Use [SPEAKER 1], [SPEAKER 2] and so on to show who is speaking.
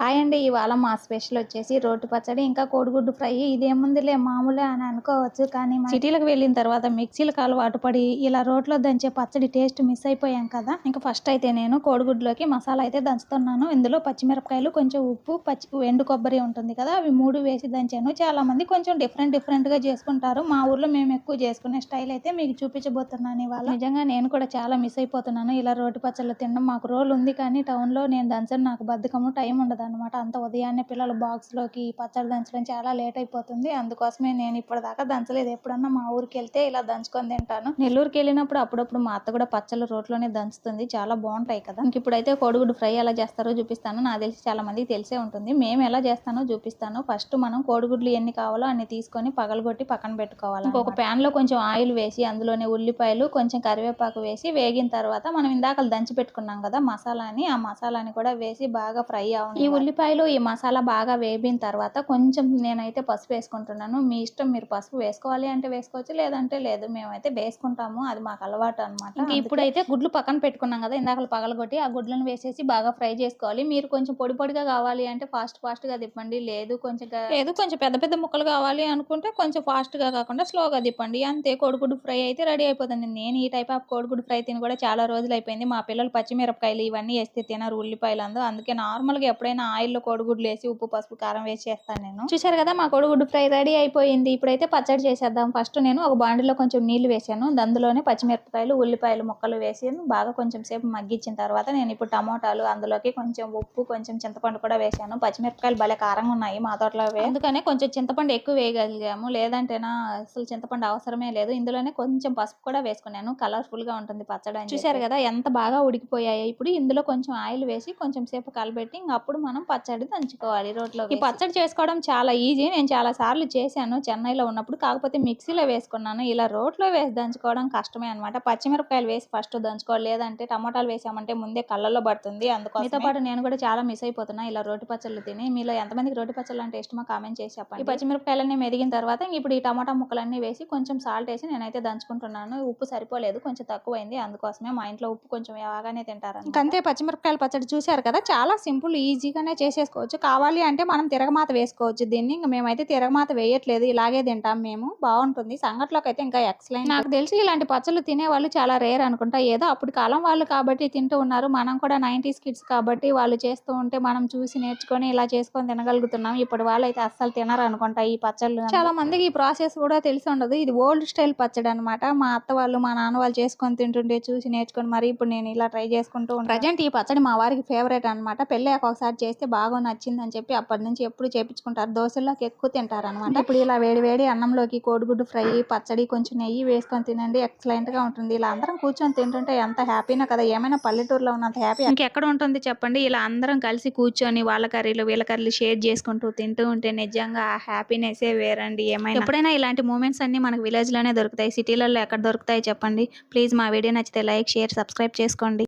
[SPEAKER 1] Hi అండి ఇవాళ మా స్పెషల్ వచ్చేసి రోటి పచ్చడి ఇంకా కోడిగుడ్డు ఫ్రై. ఇదేముందిలే మామూలే అని అనుకోవచ్చు కానీ సిటీలకు వెళ్ళిన తర్వాత మిక్సీలకు అలవాటు పడి ఇలా రోట్లో దంచే పచ్చడి టేస్ట్ మిస్ అయిపోయాం కదా. ఇంకా ఫస్ట్ అయితే నేను కోడిగుడ్లోకి మసాలా అయితే దంచుతున్నాను. ఇందులో పచ్చిమిరపకాయలు కొంచెం ఉప్పు పచ్చి ఎండు కొబ్బరి ఉంటుంది కదా అవి మూడు వేసి దంచాను. చాలా మంది కొంచెం డిఫరెంట్ డిఫరెంట్గా చేసుకుంటారు. మా ఊర్లో మేము ఎక్కువ చేసుకునే స్టైల్ అయితే మీకు చూపించబోతున్నాను ఇవాళ. నిజంగా నేను కూడా చాలా మిస్ అయిపోతున్నాను. ఇలా రోటి పచ్చళ్ళు తినడం మాకు రోల్ ఉంది కానీ టౌన్లో నేను దంచను నాకు బద్ధకము టైం ఉండదు అనమాట అంత ఉదయాన్నే పిల్లలు బాక్స్లోకి పచ్చడి దంచడం చాలా లేట్ అయిపోతుంది. అందుకోసమే నేను ఇప్పటిదాకా దంచలేదు. ఎప్పుడన్నా మా ఊరికి వెళ్తే ఇలా దంచుకొని తింటాను. నెల్లూరుకి వెళ్ళినప్పుడు అప్పుడప్పుడు మా అత్త కూడా పచ్చళ్ళు రోట్లోనే దంచుతుంది. చాలా బాగుంటాయి కదా. ఇంక ఇప్పుడైతే కోడిగుడ్డు ఫ్రై ఎలా చేస్తారో చూపిస్తాను. నాకు తెలిసి చాలా మందికి తెలిసే ఉంటుంది. మేము ఎలా చేస్తానో చూపిస్తాను. ఫస్ట్ మనం కోడిగుడ్లు ఎన్ని కావాలో అన్ని తీసుకొని పగలగొట్టి పక్కన పెట్టుకోవాలి ఇంకొక ప్యాన్లో కొంచెం ఆయిల్ వేసి అందులోనే ఉల్లిపాయలు కొంచెం కరివేపాకు వేసి వేగిన తర్వాత మనం ఇందాక దంచి పెట్టుకున్నాం కదా మసాలాని. ఆ మసాలాని కూడా వేసి బాగా ఫ్రై అవ్వాలి ఈ ఉల్లిపాయలు ఈ మసాలా బాగా వేగిన తర్వాత కొంచెం నేనైతే పసుపు వేసుకుంటున్నాను. మీ ఇష్టం మీరు పసుపు వేసుకోవాలి అంటే వేసుకోవచ్చు లేదంటే లేదు. మేమైతే వేసుకుంటాము. అది మాకు అలవాటు అనమాట ఇంకా ఇప్పుడైతే గుడ్లు పక్కన పెట్టుకున్నాం కదా ఇందాక పగలగొట్టి ఆ గుడ్లను వేసేసి బాగా ఫ్రై చేసుకోవాలి. మీరు కొంచెం పొడి పొడిగా కావాలి అంటే ఫాస్ట్ ఫాస్ట్గా తిప్పండి. లేదు కొంచెం లేదు కొంచెం పెద్ద పెద్ద ముక్కలు కావాలి అనుకుంటే కొంచెం ఫాస్ట్గా కాకుండా స్లోగా తిప్పండి. అంతే కోడిగుడ్డు ఫ్రై అయితే రెడీ అయిపోతుంది. నేను ఈ టైప్ ఆఫ్ కోడిగుడ్డు ఫ్రై తిని కూడా చాలా రోజులు అయిపోయింది. మా పిల్లలు పచ్చిమిరపకాయలు ఇవన్నీ వేస్తే తినరు ఉల్లిపాయలు అందు అందుకే నార్మల్గా ఎప్పుడైనా ఆయిల్లో కోడిగుడ్లు వేసి ఉప్పు పసుపు కారం వేసి చేస్తాను నేను. చూసారు కదా మా కోడిగుడ్డు ఫ్రై రెడీ అయిపోయింది. ఇప్పుడైతే పచ్చడి చేసేద్దాం. ఫస్ట్ నేను ఒక బాండిలో కొంచెం నీళ్ళు వేసాను. అందులోనే పచ్చిమిరపకాయలు ఉల్లిపాయలు ముక్కలు వేసి బాగా కొంచెం సేపు మగ్గించిన తర్వాత నేను ఇప్పుడు టమోటాలు అందులోకి కొంచెం ఉప్పు కొంచెం చింతపండు కూడా వేసాను. పచ్చిమిరపకాయలు భలే కారంగా ఉన్నాయి మా తోటలో. అందుకనే కొంచెం చింతపండు ఎక్కువ వేయగలిగాము. లేదంటేనా అసలు చింతపండు అవసరమే లేదు. ఇందులోనే కొంచెం పసుపు కూడా వేసుకున్నాను. కలర్ఫుల్గా ఉంటుంది పచ్చడి అని చూసారు కదా ఎంత బాగా ఉడికిపోయాయి. ఇప్పుడు ఇందులో కొంచెం ఆయిల్ వేసి కొంచెం సేపు కలబెట్టి ఇంక అప్పుడు మనం పచ్చడి దంచుకోవాలి రోట్లో ఈ పచ్చడి చేసుకోవడం చాలా ఈజీ. నేను చాలా సార్లు చేశాను చెన్నైలో ఉన్నప్పుడు. కాకపోతే మిక్సీలో వేసుకున్నాను. ఇలా రోట్లో వేసి దంచుకోవడం కష్టమే అన్నమాట. పచ్చిమిరపకాయలు వేసి ఫస్ట్ దంచుకోవాలి. లేదంటే టమాటాలు వేసామంటే ముందే కళ్ళల్లో పడుతుంది. అందుకోసం మీతో పాటు నేను కూడా చాలా మిస్ అయిపోతున్నా. ఇలా రోటి పచ్చళ్ళు తిని మీలో ఎంతమందికి రోటి పచ్చళ్ళు అంటే ఇష్టమో కామెంట్ చేసి చెప్పండి. ఈ పచ్చిమిరపకాయలన్నీ మెదిగిన తర్వాత ఇప్పుడు ఈ టమాటా ముక్కలన్నీ వేసి కొంచెం సాల్ట్ వేసి నేనైతే దంచుకుంటున్నాను. ఉప్పు సరిపోలేదు. కొంచెం తక్కువైంది. అందుకోసమే మా ఇంట్లో ఉప్పు కొంచెం బాగానే తింటారు అంతే పచ్చిమిరపకాయల పచ్చడి చూశారు కదా? చాలా సింపుల్ ఈజీగానే చేసేసుకోవచ్చు. కావాలి అంటే మనం తిరగమాత వేసుకోవచ్చు దీన్ని. ఇంకా మేమైతే తిరగమాత వేయట్లేదు. ఇలాగే తింటాం మేము. బాగుంటుంది. సంగట్లోకి అయితే ఇంకా ఎక్సలెంట్ నాకు తెలిసి ఇలాంటి పచ్చళ్ళు తినే వాళ్ళు చాలా రేర్ అనుకుంటా. ఏదో అప్పుడు కాలం వాళ్ళు కాబట్టి తింటూ ఉన్నారు. మనం కూడా నైన్టీస్ కిడ్స్ కాబట్టి వాళ్ళు చేస్తూ ఉంటే మనం చూసి నేర్చుకొని ఇలా చేసుకొని తినగలుగుతున్నాం. ఇప్పుడు వాళ్ళు అయితే అస్సలు తినరు అనుకుంటా ఈ పచ్చళ్ళు. చాలా మందికి ఈ ప్రాసెస్ కూడా తెలిసి ఉండదు. ఇది ఓల్డ్ స్టైల్ పచ్చడి అనమాట మా అత్త వాళ్ళు మా నాన్న వాళ్ళు చేసుకొని తింటుంటే చూసి నేర్చుకొని మరి ఇప్పుడు నేను ఇలా ట్రై చేసుకుంటూ ప్రజెంట్ ఈ పచ్చడి మా వారికి ఫేవరెట్ అనమాట పెళ్ళాక ఒకసారి చేస్తే బాగా నచ్చింది అని చెప్పి అప్పటి నుంచి ఎప్పుడు చేపించుకుంటారు. దోశల్లోకి ఎక్కువ తింటారు అనమాట ఇప్పుడు ఇలా వేడి వేడి అన్నంలోకి కోడిగుడ్డు ఫ్రై పచ్చడి కొంచెం నెయ్యి వేసుకొని తినండి. ఎక్సలెంట్గా ఉంటుంది. ఇలా అందరం కూర్చొని తింటుంటే ఎంత హ్యాపీనా కదా. ఏమైనా పల్లెటూరులో ఉన్నంత హ్యాపీ ఇంకెక్కడ ఉంటుంది చెప్పండి. ఇలా అందరం కలిసి కూర్చొని వాళ్ళ కర్రీలు వీళ్ళ కర్రీలు షేర్ చేసుకుంటూ తింటూ ఉంటే నిజంగా ఆ హ్యాపీనెస్ వేరండి. ఏమైనా ఎప్పుడైనా ఇలాంటి మూమెంట్స్ అన్ని మనకు విలేజ్లోనే దొరుకుతాయి. సిటీలలో ఎక్కడ దొరుకుతాయి చెప్పండి. ప్లీజ్ మా వీడియో నచ్చితే లైక్ షేర్ సబ్స్క్రైబ్ చేసుకోండి.